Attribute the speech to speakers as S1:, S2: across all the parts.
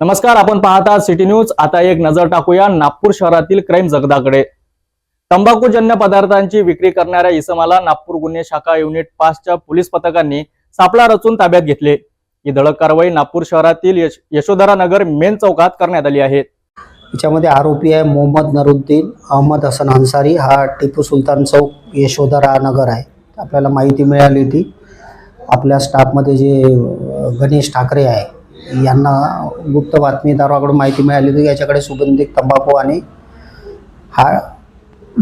S1: नमस्कार आपण पाहता सिटी न्यूज. आता एक नजर टाकूया नागपूर शहरातील क्राईम जगदाकडे. तंबाखूजन्य पदार्थांची विक्री करणाऱ्या इसमाला नागपूर गुन्हे शाखा युनिट पाचच्या पोलीस पथकांनी सापळा रचून ताब्यात घेतले. ही धडक कारवाई नागपूर शहरातील यश यशोधरा नगर मेन चौकात करण्यात आली आहे.
S2: याच्यामध्ये आरोपी आहे मोहम्मद नरुद्दीन अहमद हसन अन्सारी. हा टिपू सुलतान चौक यशोधरा नगर आहे. आपल्याला माहिती मिळाली होती. आपल्या स्टाफमध्ये जे गणेश ठाकरे आहे यांना गुप्त बातमीदाराकडून माहिती मिळाली होती. याच्याकडे सुगंधित तंबाखू आणि हा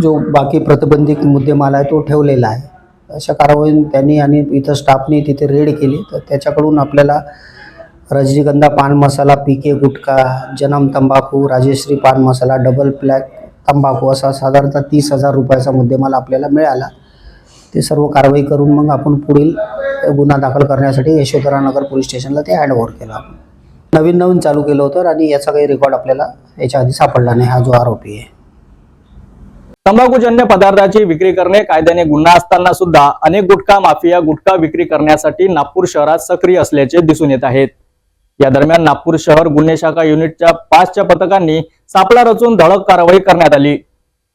S2: जो बाकी प्रतिबंधित मुद्देमाल आहे तो ठेवलेला आहे. अशा कारवाई त्यांनी आणि इथं स्टाफने तिथे रेड केली. तर त्याच्याकडून आपल्याला रजनीगंधा पान मसाला पीके गुटखा जनम तंबाखू राजेश्री पान मसाला डबल ब्लॅक तंबाखू असा साधारणतः तीस हजार रुपयाचा मुद्देमाल आपल्याला मिळाला. ते सर्व कारवाई करून मग आपण पुढील गुन्हा दाखल करण्यासाठी यशोधरा नगर पोलीस स्टेशनला ते हँडओव्हर केलं. आपण नवीन नवीन चालू केलं होतं आणि याचा काही रेकॉर्ड आपल्याला याच्या आधी सापडला नाही हा जो आरोपी आहे.
S1: तंबाखूजन्य पदार्थाची विक्री करणे कायद्याने गुन्हा असताना सुद्धा अनेक गुटखा माफिया गुटखा विक्री करण्यासाठी नागपूर शहरात सक्रिय असल्याचे दिसून येत आहेत. या दरम्यान नागपूर शहर गुन्हे शाखा युनिटच्या पाचच्या पथकांनी सापळा रचून धडक कारवाई करण्यात आली.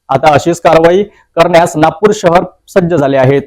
S1: आता अशीच कारवाई करण्यास नागपूर शहर सज्ज झाले आहेत.